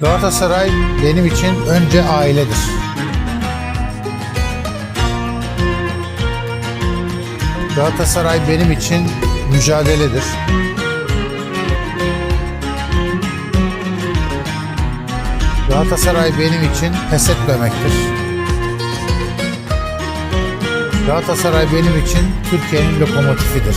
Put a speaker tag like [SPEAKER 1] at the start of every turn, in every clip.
[SPEAKER 1] Galatasaray benim için önce ailedir. Galatasaray benim için mücadeledir. Galatasaray benim için pes etmemektir. Galatasaray benim için Türkiye'nin lokomotifidir.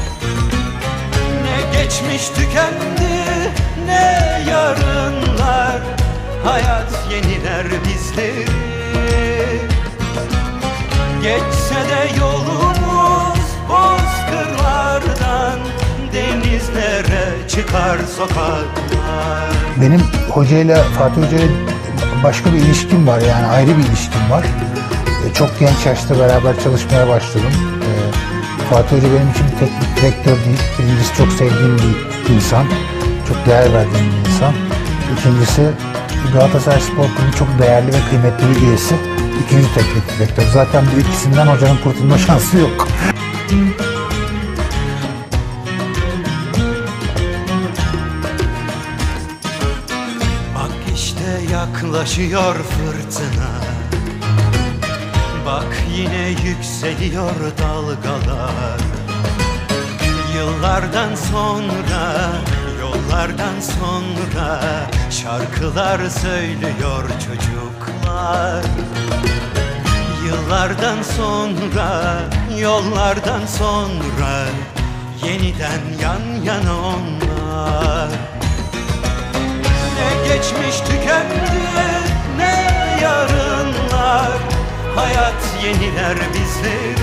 [SPEAKER 2] geçmiş tükendi ne yarınlar Hayat yeniler bizleri Geçse de yolumuz bozkırlardan Denizlere çıkar sokaklar
[SPEAKER 1] Benim hocayla, Fatih Hoca'yla başka bir ilişkim var yani ayrı bir ilişkim var. E, Çok genç yaşta beraber çalışmaya başladım. Fatih Hoca benim için bir teknik direktör değil. Birincisi çok sevdiğim bir insan. Çok değer verdiğim bir insan. İkincisi Galatasaray Spor Kulübü çok değerli ve kıymetli bir üyesi. Üçüncü teknik direktör. Zaten bu ikisinden hocanın kurtulma şansı yok.
[SPEAKER 2] Bak işte yaklaşıyor fırtına Bak yine yükseliyor dalgalar. Yıllardan sonra, yollardan sonra Şarkılar söylüyor çocuklar. Yıllardan sonra, yollardan sonra Yeniden yan yana onlar. Ne geçmiş tükendi yeniler bizleri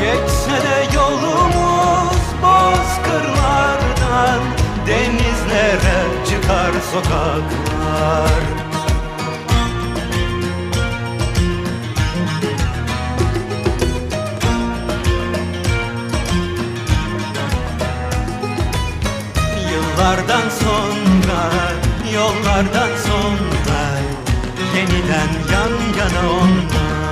[SPEAKER 2] Geçse de yolumuz bozkırlardan Denizlere çıkar sokaklar. Yıllardan sonra, yollardan sonra Yeniden yan yana onlar